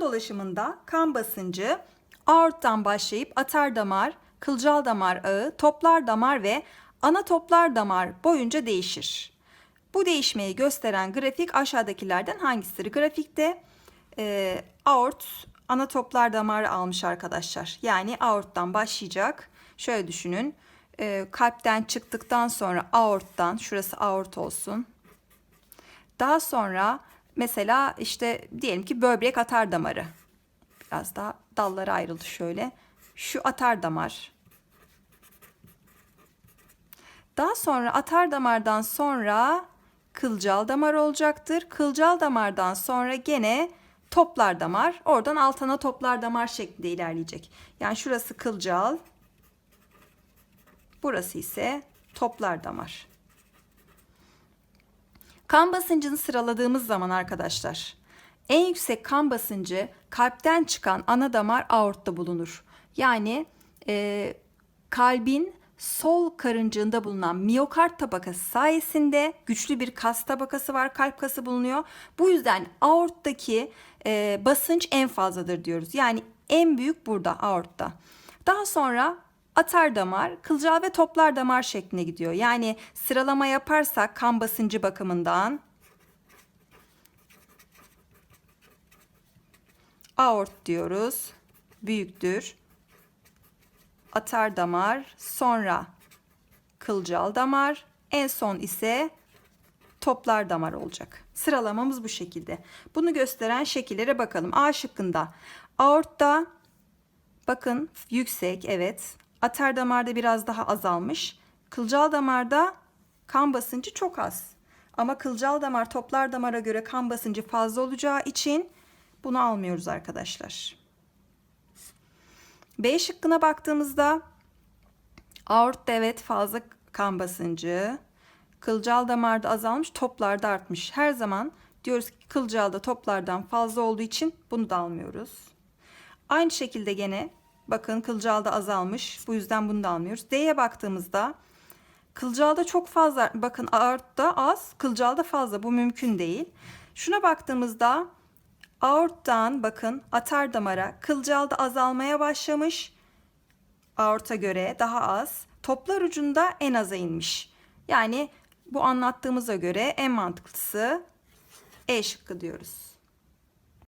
dolaşımında kan basıncı aorttan başlayıp atar damar, kılcal damar ağı, toplar damar ve ana toplar damar boyunca değişir. Bu değişmeyi gösteren grafik aşağıdakilerden hangisidir? Grafikte e, aort ana toplar damarı almış arkadaşlar. Yani aorttan başlayacak. Şöyle düşünün. E, kalpten çıktıktan sonra aorttan, şurası aort olsun. Daha sonra mesela işte diyelim ki böbrek atar damarı. Biraz daha dalları ayrıldı şöyle. Şu atar damar. Daha sonra atar damardan sonra kılcal damar olacaktır. Kılcal damardan sonra gene toplar damar. Oradan altına toplar damar şeklinde ilerleyecek. Yani şurası kılcal. Burası ise toplar damar. Kan basıncını sıraladığımız zaman arkadaşlar en yüksek kan basıncı kalpten çıkan ana damar aortta bulunur. Yani e, kalbin sol karıncığında bulunan miyokard tabakası sayesinde güçlü bir kas tabakası var, kalp kası bulunuyor. Bu yüzden aorttaki e, basınç en fazladır diyoruz. Yani en büyük burada aortta. Daha sonra atar damar, kılcal ve toplar damar şeklinde gidiyor. Yani sıralama yaparsak kan basıncı bakımından aort diyoruz. Büyüktür. Atar damar, sonra kılcal damar, en son ise toplar damar olacak. Sıralamamız bu şekilde. Bunu gösteren şekillere bakalım. A şıkkında aortta bakın yüksek evet. Atar damarda biraz daha azalmış. Kılcal damarda kan basıncı çok az. Ama kılcal damar toplar damara göre kan basıncı fazla olacağı için bunu almıyoruz arkadaşlar. B şıkkına baktığımızda aortta evet fazla kan basıncı, kılcal damarda azalmış, toplarda artmış. Her zaman diyoruz ki kılcalda toplardan fazla olduğu için bunu da almıyoruz. Aynı şekilde gene bakın kılcalda azalmış. Bu yüzden bunu da almıyoruz. D'ye baktığımızda kılcalda çok fazla bakın aortta az, kılcalda fazla. Bu mümkün değil. Şuna baktığımızda aorttan bakın atar damara kılcalda azalmaya başlamış. Aorta göre daha az. Toplar ucunda en aza inmiş. Yani bu anlattığımıza göre en mantıklısı E şıkkı diyoruz.